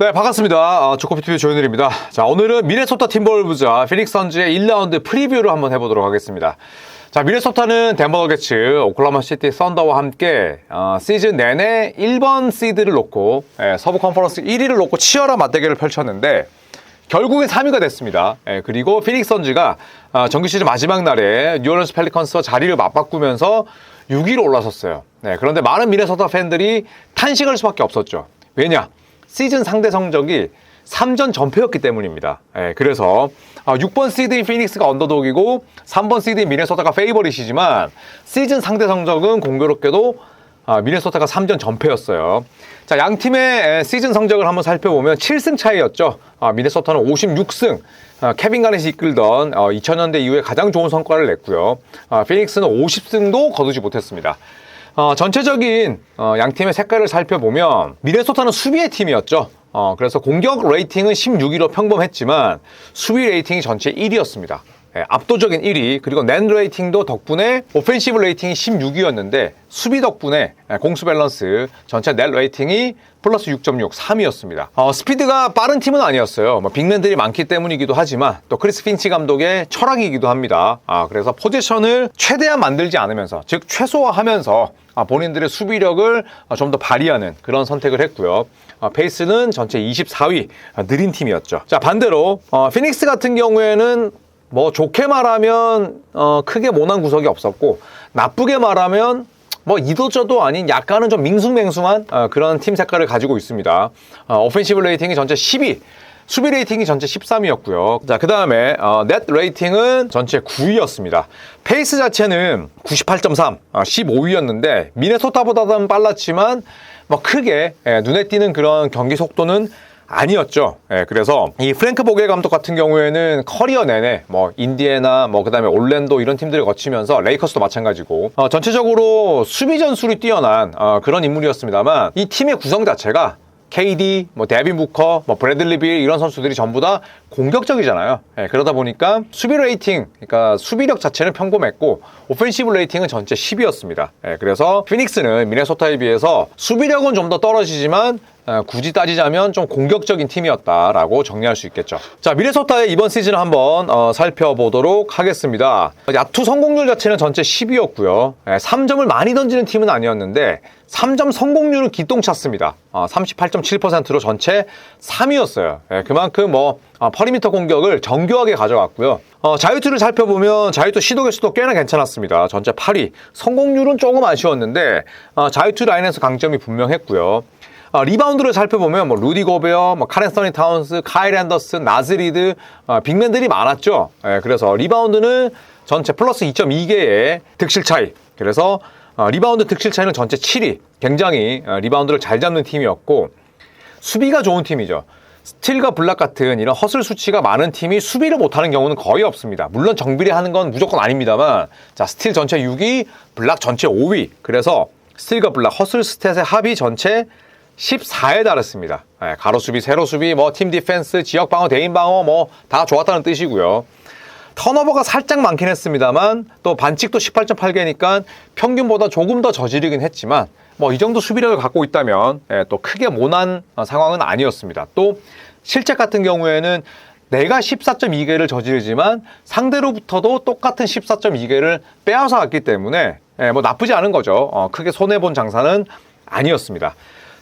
네, 반갑습니다. 아, 조코피TV 조현일입니다. 자, 오늘은 미네소타 팀볼브즈와 피닉스 선즈의 1라운드 프리뷰를 한번 해보도록 하겠습니다. 자, 미네소타는 덴버 너게츠, 오클라마 시티 썬더와 함께 어, 시즌 내내 1번 시드를 놓고 예, 서부 컨퍼런스 1위를 놓고 치열한 맞대결을 펼쳤는데 결국엔 3위가 됐습니다. 예, 그리고 피닉스 선즈가 어, 정규 시즌 마지막 날에 뉴올리언스 펠리컨스와 자리를 맞바꾸면서 6위로 올라섰어요. 네, 그런데 많은 미네소타 팬들이 탄식할 수밖에 없었죠. 왜냐? 시즌 상대 성적이 3전 전패였기 때문입니다. 예, 그래서 6번 시드인 피닉스가 언더독이고 3번 시드인 미네소타가 페이버릿이지만 시즌 상대 성적은 공교롭게도 아, 미네소타가 3전 전패였어요. 자, 양 팀의 시즌 성적을 한번 살펴보면 7승 차이였죠. 아, 미네소타는 56승, 아, 케빈 가넷이 이끌던 2000년대 이후에 가장 좋은 성과를 냈고요. 아, 피닉스는 50승도 거두지 못했습니다. 어, 전체적인 어, 양 팀의 색깔을 살펴보면 미네소타는 수비의 팀이었죠. 어, 그래서 공격 레이팅은 16위로 평범했지만 수비 레이팅이 전체 1위였습니다. 예, 압도적인 1위 그리고 낸 레이팅도 덕분에 오펜시브 레이팅이 16위였는데 수비 덕분에 예, 공수 밸런스 전체 넷 레이팅이 플러스 6.6 3위였습니다. 어, 스피드가 빠른 팀은 아니었어요. 뭐 빅맨들이 많기 때문이기도 하지만 또 크리스 핀치 감독의 철학이기도 합니다. 아, 그래서 포지션을 최대한 만들지 않으면서 즉 최소화하면서 아, 본인들의 수비력을 아, 좀더 발휘하는 그런 선택을 했고요. 아, 페이스는 전체 24위 느린 팀이었죠. 자 반대로 어, 피닉스 같은 경우에는 뭐 좋게 말하면 어, 크게 모난 구석이 없었고 나쁘게 말하면 뭐 이도저도 아닌 약간은 좀 밍숭맹숭한 어, 그런 팀 색깔을 가지고 있습니다. 어, 오펜시브 레이팅이 전체 10위. 수비 레이팅이 전체 13위였고요. 자, 그 다음에 어, 넷 레이팅은 전체 9위였습니다. 페이스 자체는 98.3, 어, 15위였는데 미네소타보다는 빨랐지만 뭐 크게 예, 눈에 띄는 그런 경기 속도는 아니었죠. 예, 그래서 이 프랭크 보게 감독 같은 경우에는 커리어 내내 뭐 인디애나 뭐 그다음에 올랜도 이런 팀들을 거치면서 레이커스도 마찬가지고 어, 전체적으로 수비 전술이 뛰어난 어, 그런 인물이었습니다만 이 팀의 구성 자체가 KD, 뭐 데빈 부커, 뭐 브래들리 빌 이런 선수들이 전부 다 공격적이잖아요. 예, 그러다 보니까 수비 레이팅, 그러니까 수비력 자체는 평범했고 오펜시브 레이팅은 전체 10위였습니다. 예, 그래서 피닉스는 미네소타에 비해서 수비력은 좀 더 떨어지지만 어, 굳이 따지자면 좀 공격적인 팀이었다라고 정리할 수 있겠죠. 자, 미네소타의 이번 시즌을 한번 어, 살펴보도록 하겠습니다. 야투 성공률 자체는 전체 10위였고요. 예, 3점을 많이 던지는 팀은 아니었는데 3점 성공률은 기똥찼습니다. 어, 38.7%로 전체 3위였어요. 예, 그만큼 뭐 어, 퍼리미터 공격을 정교하게 가져갔고요. 어, 자유투를 살펴보면 자유투 시도 개수도 꽤나 괜찮았습니다. 전체 8위. 성공률은 조금 아쉬웠는데 어, 자유투 라인에서 강점이 분명했고요. 어, 리바운드를 살펴보면 뭐 루디 고베어, 뭐 카렌 스터니 타운스, 카일 앤더슨, 나즈리드 어, 빅맨들이 많았죠. 예, 그래서 리바운드는 전체 플러스 2.2개의 득실 차이. 그래서 어, 리바운드 득실 차이는 전체 7위. 굉장히 어, 리바운드를 잘 잡는 팀이었고 수비가 좋은 팀이죠. 스틸과 블락 같은 이런 허슬 수치가 많은 팀이 수비를 못하는 경우는 거의 없습니다. 물론 정비례 하는 건 무조건 아닙니다만 자 스틸 전체 6위, 블락 전체 5위. 그래서 스틸과 블락, 허슬 스탯의 합이 전체 14에 달했습니다. 예, 가로 수비, 세로 수비, 뭐 팀 디펜스, 지역 방어, 대인 방어 뭐 다 좋았다는 뜻이고요. 턴오버가 살짝 많긴 했습니다만 또 반칙도 18.8개니까 평균보다 조금 더 저지르긴 했지만 뭐 이 정도 수비력을 갖고 있다면 예, 또 크게 모난 어, 상황은 아니었습니다. 또 실책 같은 경우에는 내가 14.2개를 저지르지만 상대로부터도 똑같은 14.2개를 빼앗아 왔기 때문에 예, 뭐 나쁘지 않은 거죠. 어, 크게 손해 본 장사는 아니었습니다.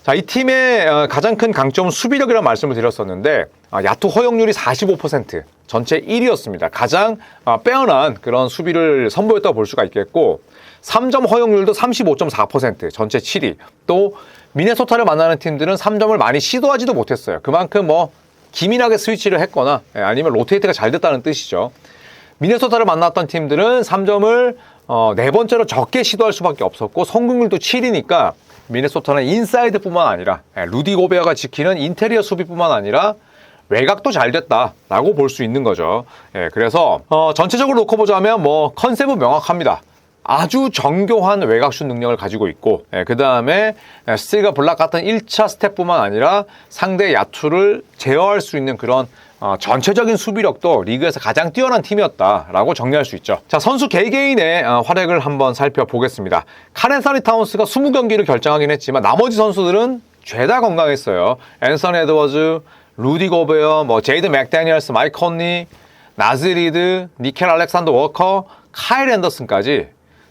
자, 이 팀의 어, 가장 큰 강점은 수비력이라는 말씀을 드렸었는데 아, 야투 허용률이 45% 전체 1위였습니다. 가장 아, 빼어난 그런 수비를 선보였다고 볼 수가 있겠고 3점 허용률도 35.4% 전체 7위. 또 미네소타를 만나는 팀들은 3점을 많이 시도하지도 못했어요. 그만큼 뭐 기민하게 스위치를 했거나 예, 아니면 로테이트가 잘 됐다는 뜻이죠. 미네소타를 만났던 팀들은 3점을 어, 네 번째로 적게 시도할 수밖에 없었고 성공률도 7이니까 미네소타는 인사이드뿐만 아니라 예, 루디 고베어가 지키는 인테리어 수비뿐만 아니라 외곽도 잘 됐다라고 볼 수 있는 거죠. 예, 그래서 어, 전체적으로 놓고 보자면 뭐 컨셉은 명확합니다. 아주 정교한 외곽슛 능력을 가지고 있고 예, 그 다음에 스틸과 블락 같은 1차 스텝뿐만 아니라 상대 야투를 제어할 수 있는 그런 어, 전체적인 수비력도 리그에서 가장 뛰어난 팀이었다라고 정리할 수 있죠. 자 선수 개개인의 어, 활약을 한번 살펴보겠습니다. 카렌 사니 타운스가 20경기를 결정하긴 했지만 나머지 선수들은 죄다 건강했어요. 앤선 에드워즈, 루디 고베어, 뭐 제이드 맥다니얼스, 마이크 컨니, 나즈리드, 니켈 알렉산더 워커, 카일 앤더슨까지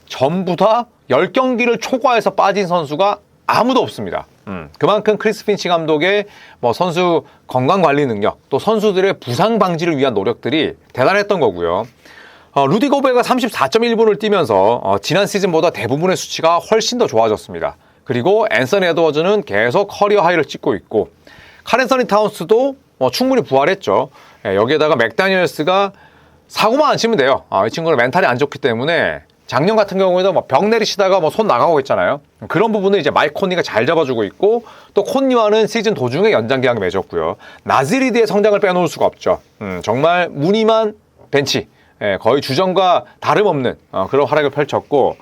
전부 다 10경기를 초과해서 빠진 선수가 아무도 없습니다. 음, 그만큼 크리스 핀치 감독의 뭐 선수 건강 관리 능력, 또 선수들의 부상 방지를 위한 노력들이 대단했던 거고요. 어, 루디 고베가 34.1분을 뛰면서 어, 지난 시즌보다 대부분의 수치가 훨씬 더 좋아졌습니다. 그리고 앤서니 에드워즈는 계속 커리어 하이를 찍고 있고 카렌서니 타운스도 뭐 충분히 부활했죠. 예, 여기에다가 맥다니엘스가 사고만 안 치면 돼요. 아, 이 친구는 멘탈이 안 좋기 때문에 작년 같은 경우에도 뭐벽 내리시다가 뭐 손 나가고 있잖아요. 그런 부분을 이제 마이크 콘니가 잘 잡아주고 있고 또 콘니와는 시즌 도중에 연장 계약을 맺었고요. 나즈리드의 성장을 빼놓을 수가 없죠. 음, 정말 무늬만 벤치 예, 거의 주전과 다름없는 어, 그런 활약을 펼쳤고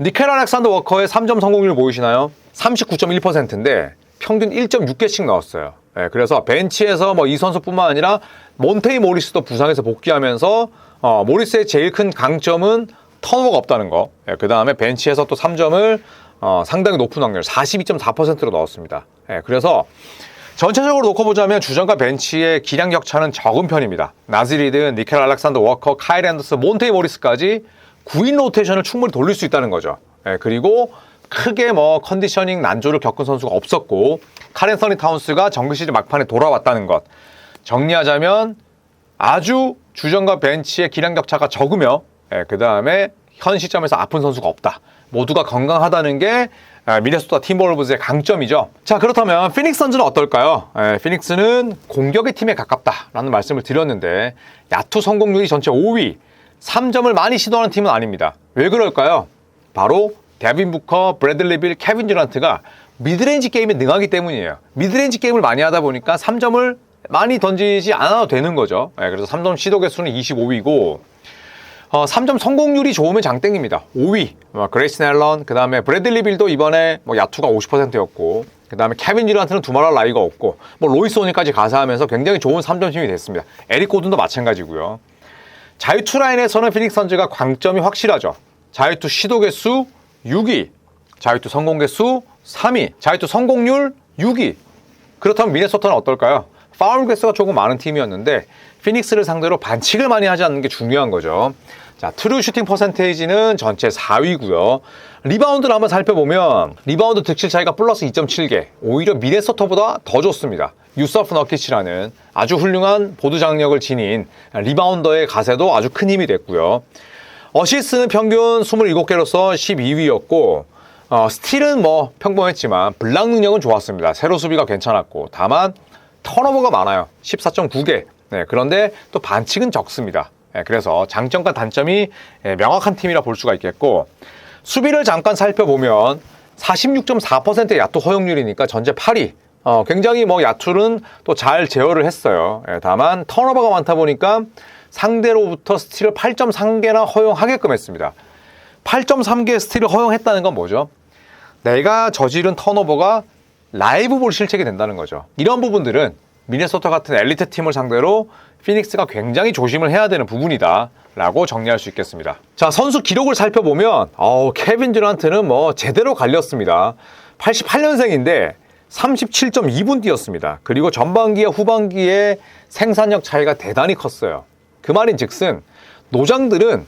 니켈 알렉산더 워커의 3점 성공률 보이시나요? 39.1%인데 평균 1.6개씩 넣었어요. 예, 그래서 벤치에서 뭐 이 선수뿐만 아니라 몬테이 모리스도 부상에서 복귀하면서 어, 모리스의 제일 큰 강점은 턴오버가 없다는 거. 예, 그 다음에 벤치에서 또 3점을 어, 상당히 높은 확률 42.4%로 넣었습니다. 예, 그래서 전체적으로 놓고 보자면 주전과 벤치의 기량 격차는 적은 편입니다. 나즈리드, 니켈 알렉산더 워커, 카일 앤더스, 몬테이 모리스까지 9인 로테이션을 충분히 돌릴 수 있다는 거죠. 예, 그리고 크게 뭐 컨디셔닝 난조를 겪은 선수가 없었고 카렌 서니 타운스가 정규 시즌 막판에 돌아왔다는 것. 정리하자면 아주 주전과 벤치의 기량 격차가 적으며 그 다음에 현 시점에서 아픈 선수가 없다. 모두가 건강하다는 게 아, 미네소타 팀볼브즈의 강점이죠. 자 그렇다면 피닉스 선즈는 어떨까요? 에, 피닉스는 공격의 팀에 가깝다라는 말씀을 드렸는데 야투 성공률이 전체 5위, 3점을 많이 시도하는 팀은 아닙니다. 왜 그럴까요? 바로 데빈 부커, 브래들리 빌, 케빈 듀란트가 미드레인지 게임에 능하기 때문이에요. 미드레인지 게임을 많이 하다 보니까 3점을 많이 던지지 않아도 되는 거죠. 예, 그래서 3점 시도 개수는 25이고 어, 3점 성공률이 좋으면 장땡입니다. 5위 뭐, 그레이스 넬런 그 다음에 브래들리 빌도 이번에 뭐 야투가 50%였고 그 다음에 케빈 듀란트는 두말할 나이가 없고 뭐 로이스 오니까지 가사하면서 굉장히 좋은 3점 팀이 됐습니다. 에릭 고든도 마찬가지고요. 자유투 라인에서는 피닉스 선즈가 광점이 확실하죠. 자유투 시도 개수 6위, 자유투 성공 개수 3위, 자유투 성공률 6위. 그렇다면 미네소타는 어떨까요? 파울 개수가 조금 많은 팀이었는데 피닉스를 상대로 반칙을 많이 하지 않는 게 중요한 거죠. 자, 트루 슈팅 퍼센테이지는 전체 4위고요. 리바운드를 한번 살펴보면 리바운드 득실 차이가 플러스 2.7개. 오히려 미네소타보다 더 좋습니다. 유서프 너키치라는 아주 훌륭한 보드 장력을 지닌 리바운더의 가세도 아주 큰 힘이 됐고요. 어시스트는 평균 27개로서 12위였고 어, 스틸은 뭐 평범했지만 블락 능력은 좋았습니다. 세로 수비가 괜찮았고 다만 턴오버가 많아요. 14.9개. 네, 그런데 또 반칙은 적습니다. 네, 그래서 장점과 단점이 예, 명확한 팀이라 볼 수가 있겠고 수비를 잠깐 살펴보면 46.4%의 야투 허용률이니까 전체 8위. 어, 굉장히 뭐 야투는 또 잘 제어를 했어요. 예, 다만 턴오버가 많다 보니까 상대로부터 스틸을 8.3개나 허용하게끔 했습니다. 8.3개 스틸을 허용했다는 건 뭐죠? 내가 저지른 턴오버가 라이브 볼 실책이 된다는 거죠. 이런 부분들은 미네소타 같은 엘리트 팀을 상대로 피닉스가 굉장히 조심을 해야 되는 부분이다. 라고 정리할 수 있겠습니다. 자, 선수 기록을 살펴보면, 어우, 케빈 듀란트는 뭐 제대로 갈렸습니다. 88년생인데 37.2분 뛰었습니다. 그리고 전반기와 후반기에 생산력 차이가 대단히 컸어요. 그 말인 즉슨 노장들은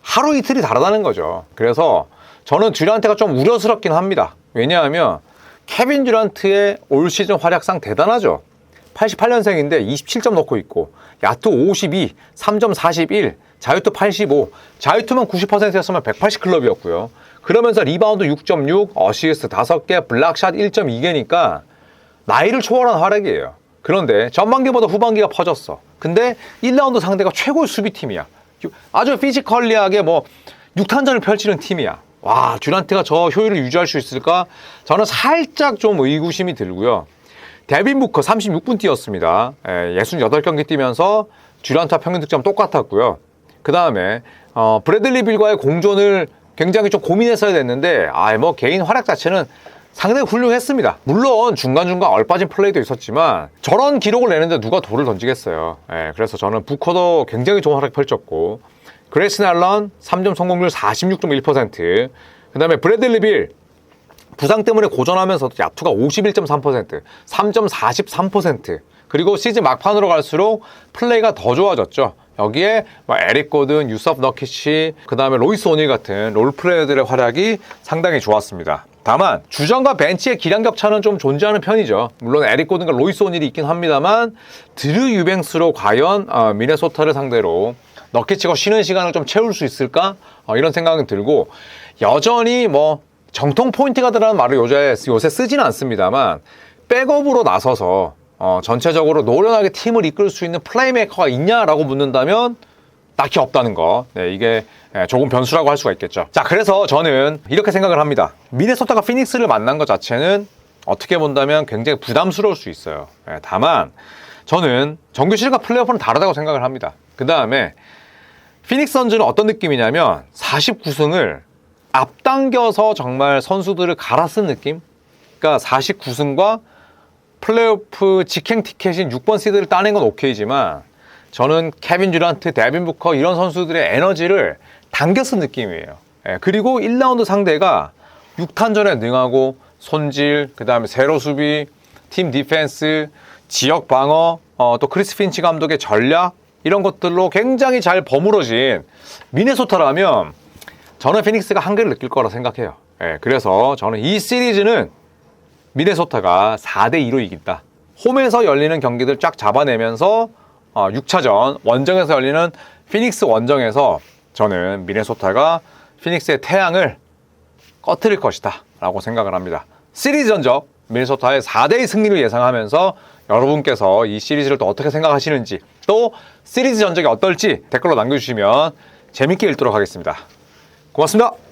하루 이틀이 다르다는 거죠. 그래서 저는 듀란트가 좀 우려스럽긴 합니다. 왜냐하면 케빈 듀란트의 올 시즌 활약상 대단하죠. 88년생인데 27점 넣고 있고 야투 52, 3점 41, 자유투 85, 자유투만 90%였으면 180 클럽이었고요. 그러면서 리바운드 6.6, 어시스트 5개, 블락샷 1.2개니까 나이를 초월한 활약이에요. 그런데 전반기보다 후반기가 퍼졌어. 근데 1라운드 상대가 최고의 수비팀이야. 아주 피지컬리하게 뭐 6탄전을 펼치는 팀이야. 와, 듀란트가 저 효율을 유지할 수 있을까? 저는 살짝 좀 의구심이 들고요. 데빈 부커 36분 뛰었습니다. 예, 68경기 뛰면서 듀란트와 평균 득점 똑같았고요. 그 다음에 어, 브래들리 빌과의 공존을 굉장히 좀 고민했어야 됐는데 아, 뭐 개인 활약 자체는 상당히 훌륭했습니다. 물론 중간중간 얼빠진 플레이도 있었지만 저런 기록을 내는데 누가 돌을 던지겠어요. 예, 그래서 저는 부커도 굉장히 좋은 활약 펼쳤고 그레이슨 알런 3점 성공률 46.1%그 다음에 브래들리 빌 부상 때문에 고전하면서도 야투가 51.3%, 3.43%, 그리고 시즌 막판으로 갈수록 플레이가 더 좋아졌죠. 여기에 뭐 에릭 고든, 유섭 너키치, 그 다음에 로이스 오닐 같은 롤 플레이어들의 활약이 상당히 좋았습니다. 다만 주전과 벤치의 기량 격차는 좀 존재하는 편이죠. 물론 에릭 고든과 로이스 오닐이 있긴 합니다만 드르 유뱅스로 과연 어, 미네소타를 상대로 너키치가 쉬는 시간을 좀 채울 수 있을까? 어, 이런 생각은 들고 여전히 뭐 정통 포인트 가드라는 말을 요새, 요새 쓰지는 않습니다만 백업으로 나서서 어, 전체적으로 노련하게 팀을 이끌 수 있는 플레이메이커가 있냐라고 묻는다면 딱히 없다는 거. 네, 이게 예, 조금 변수라고 할 수가 있겠죠. 자, 그래서 저는 이렇게 생각을 합니다. 미네소타가 피닉스를 만난 것 자체는 어떻게 본다면 굉장히 부담스러울 수 있어요. 예, 다만 저는 정규 시즌과 플레이오프는 다르다고 생각을 합니다. 그 다음에 피닉스 선즈는 어떤 느낌이냐면 49승을 앞당겨서 정말 선수들을 갈아 쓴 느낌? 그러니까 49승과 플레이오프 직행 티켓인 6번 시드를 따낸 건 오케이지만 저는 케빈 듀란트, 데빈 부커 이런 선수들의 에너지를 쓴 느낌이에요. 예, 그리고 1라운드 상대가 6탄전에 능하고 손질, 그 다음에 세로 수비, 팀 디펜스, 지역 방어, 어, 또 크리스 핀치 감독의 전략 이런 것들로 굉장히 잘 버무러진 미네소타라면 저는 피닉스가 한계를 느낄 거라 생각해요. 예, 그래서 저는 이 시리즈는 미네소타가 4대 2로 이긴다. 홈에서 열리는 경기들 쫙 잡아내면서 어, 6차전 원정에서 열리는 피닉스 원정에서 저는 미네소타가 피닉스의 태양을 꺼트릴 것이다 라고 생각을 합니다. 시리즈 전적 미네소타의 4대2 승리를 예상하면서 여러분께서 이 시리즈를 또 어떻게 생각하시는지 또 시리즈 전적이 어떨지 댓글로 남겨주시면 재밌게 읽도록 하겠습니다. 고맙습니다.